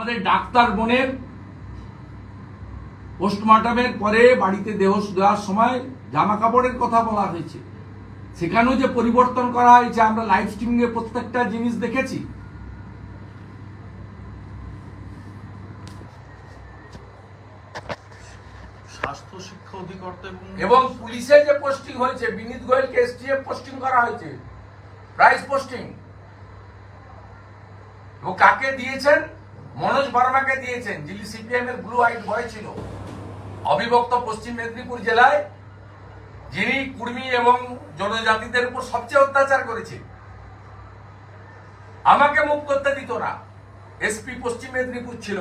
আমাদের ডাক্তার বোনের পোস্টমর্টমের পরে বাড়িতে দেহ দেওয়ার সময় জামা কাপড়ের কথা বলা হয়েছে। সেখানেও যে পরিবর্তন করা হয়েছে আমরা লাইভ স্ট্রিমিং এ প্রত্যেকটা জিনিস দেখেছি। স্বাস্থ্য শিক্ষা অধিকর্তা এবং পুলিশে যে পোস্টিং হয়েছে বিনীত গোয়েলকে এসটিএফ পোস্টিং করা হয়েছে। প্রাইস পোস্টিং ও কাকে দিয়েছেন? মনোজ বর্মাকে দিয়েছেন, যিনি সিপিএম এর ব্লু হোয়াইট বয় ছিল। অবিভক্ত পশ্চিম মেদিনীপুর জেলায় যিনি কুর্মী এবং জনজাতিদের উপর সবচেয়ে অত্যাচার করেছে আমাকে মুখ করতে দিত না। এসপি পশ্চিম মেদিনীপুর ছিল।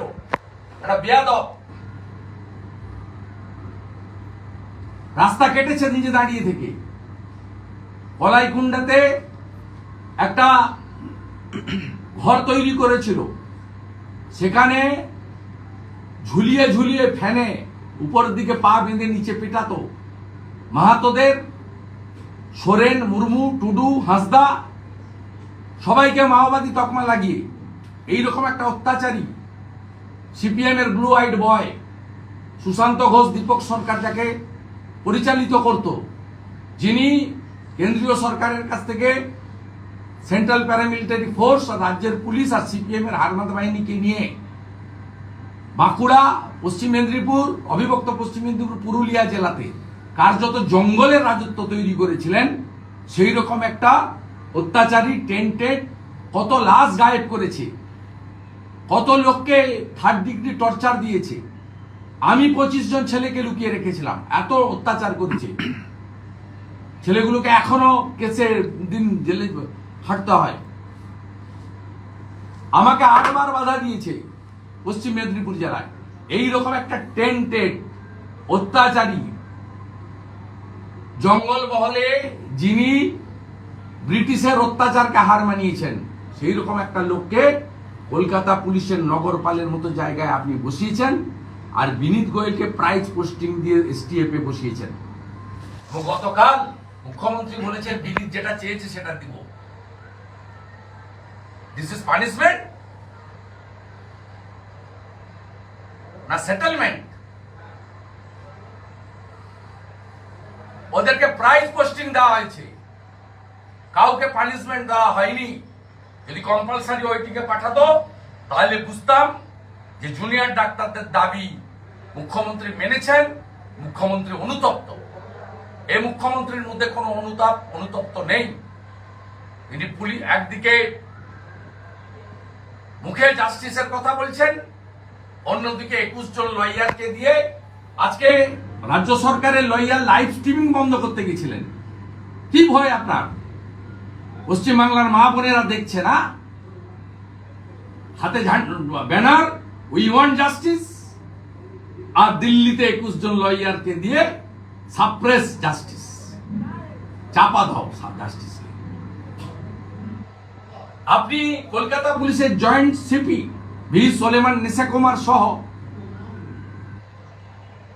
একটা বেয়াদব। রাস্তা কেটেছে নিজে দাঁড়িয়ে থেকে। কলাইকুণ্ডাতে একটা ঘর তৈরি করেছিল। সেখানে ঝুলিয়ে ঝুলিয়ে ফ্যানে উপরের দিকে পা বেঁধে নিচে পেটাতো। মাহাতোদের সোরেন, মুর্মু, টুডু, হাসদা, সবাইকে মাওবাদী তকমা লাগিয়ে। এইরকম একটা অত্যাচারী সিপিএম এর blue eyed boy Sushanta Ghosh, Dipak Sarkar যাকে পরিচালিত করত, যিনি কেন্দ্রীয় সরকারের কাছ থেকে সেন্ট্রাল প্যারামিলিটারি ফোর্স আর রাজ্যের পুলিশ আর সিপিএম এর হারমাদ বাহিনীকে নিয়ে বাঁকুড়া পশ্চিম মেদিনীপুর অবিভক্ত পশ্চিম মেদিনীপুর পুরুলিয়া জেলাতে কার্যত জঙ্গলের রাজত্ব তৈরি করেছিলেন সেই রকম একটা অত্যাচারী টেন্টেড কত লাশ গায়েব করেছে কত লোককে থার্ড ডিগ্রি টর্চার দিয়েছে আমি পঁচিশ জন ছেলেকে লুকিয়ে রেখেছিলাম এত অত্যাচার করেছে ছেলেগুলোকে এখনও কেসে দিন জেলে হাঁটতে হয়। আমাকে আটবার বাধা দিয়েছে পশ্চিম মেদিনীপুর জেলায়। এই রকম একটা টেন্টেড অত্যাচারী জঙ্গল মহলে যিনি ব্রিটিশের অত্যাচারকে হার মানিয়েছেন, সেই রকম একটা লোককে কলকাতা পুলিশের নগরপালের মতো জায়গায় আপনি বসিয়েছেন আর বিনীত গোয়েলকে প্রাইজ পোস্টিং দিয়ে এসটিএফ এ বসিয়েছেন। গতকাল মুখ্যমন্ত্রী বলেছেন বিনীত যেটা চেয়েছে সেটা দিব। দিস ইজ পানিশমেন্ট না সেটেলমেন্ট ওদেরকে প্রাইজ পোস্টিং দেওয়া হয়েছে। কাউকে পানিশমেন্ট দেওয়া হয়নি। যদি কম্পালসারি ওইটিকে পাঠাতো, তাহলে বুঝতাম যে জুনিয়র ডাক্তারদের দাবি মুখ্যমন্ত্রী মেনেছেন, মুখ্যমন্ত্রী অনুতপ্ত। এই মুখ্যমন্ত্রীর মধ্যে কোনো অনুতাপ, অনুতপ্ত নেই। তিনি পুলিশ একদিকে মুখে জাস্টিসের কথা বলছেন। অন্যদিকে একুশ জন লয়ারকে দিয়ে আজকে রাজ্য সরকারের লয়ার লাইভ স্ট্রিমিং বন্ধ করতে গেছিলেন। কি ভয় আপনার? পশ্চিমবাংলার মা বোনেরা দেখছে না? হাতে ব্যানার উই ওয়ান্ট জাস্টিস আর দিল্লিতে একুশ জন লয়ারকে দিয়ে সাপ্রেস জাস্টিস চাপা দাও জাস্টিস আপনি কলকাতা পুলিশের joint CP V Solomon Nesakumar সহ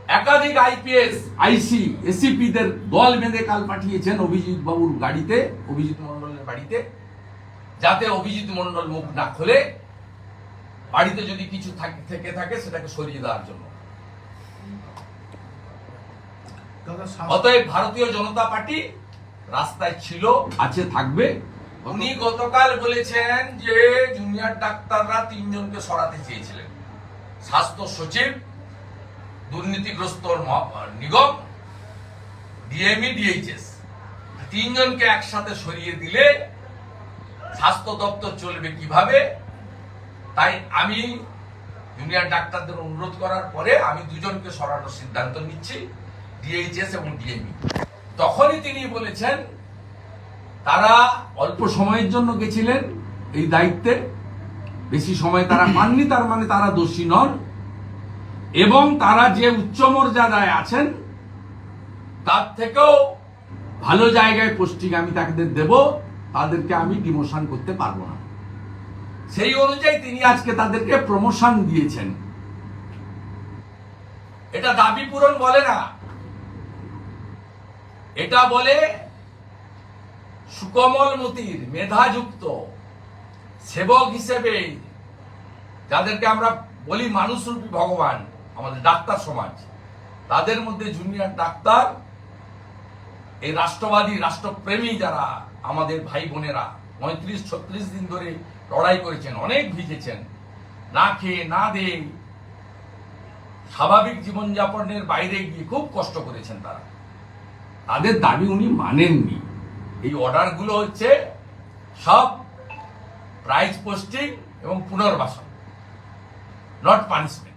একাধিক আইপিএস আইসি এসিপি দের দল বেঁধে কাল পাঠিয়েছেন অভিজিৎ বাবুর গাড়িতে অভিজিৎ মন্ডলের বাড়িতে যাতে অভিজিৎ মন্ডল মুখ না খোলে। বাড়িতে যদি কিছু থাক- থেকে সেটাকে সরিয়ে দেওয়ার জন্য। অতএব ভারতীয় জনতা পার্টি রাস্তায় ছিল আছে থাকবে। উনি গতকাল বলেছেন যে জুনিয়র ডাক্তাররা তিনজনকে সরাতে চেয়েছিলেন। স্বাস্থ্য সচিব, দুর্নীতিগ্রস্ত নিগম, ডিএমই, ডিএইচএস। তিনজনকে একসাথে সরিয়ে দিলে স্বাস্থ্য দপ্তর চলবে কীভাবে? তাই আমি জুনিয়র ডাক্তারদের অনুরোধ করার পরে আমি দুজনকে সরানোর সিদ্ধান্ত নিচ্ছি, ডিএইচএস এবং ডিএমই। তখনই তিনি বলেছেন তারা অল্প সময়ের জন্য গেছিলেন এই দায়িত্বে। বেশি সময় তারা পাননি, তার মানে তারা দোষী নন। এবং তারা যে উচ্চ মর্যাদায় আছেন, তার থেকেও ভালো জায়গায় পোস্টিং আমি তাদের দেব, তাদেরকে আমি ডিমোশন করতে পারব না। সেই অনুযায়ী তিনি আজকে তাদেরকে প্রমোশন দিয়েছেন। এটা দাবি পূরণ বলে না। এটা বলে সুকমল মতির মেধাযুক্ত সেবক হিসেবে যাদেরকে আমরা বলি মানুষরূপী ভগবান, আমাদের ডাক্তার সমাজ, তাদের মধ্যে জুনিয়র ডাক্তার, এই রাষ্ট্রবাদী রাষ্ট্রপ্রেমী যারা আমাদের ভাই বোনেরা পঁয়ত্রিশ, ছত্রিশ দিন ধরে লড়াই করেছেন, অনেক ভিজেছেন, না খেয়ে, না দিয়ে স্বাভাবিক জীবনযাপনের বাইরে গিয়ে খুব কষ্ট করেছেন তারা। তাদের দাবি উনি মানেননি। এই অর্ডারগুলো হচ্ছে সব প্রাইজ পোস্টিং এবং পুনর্বাসন নট পানিশমেন্ট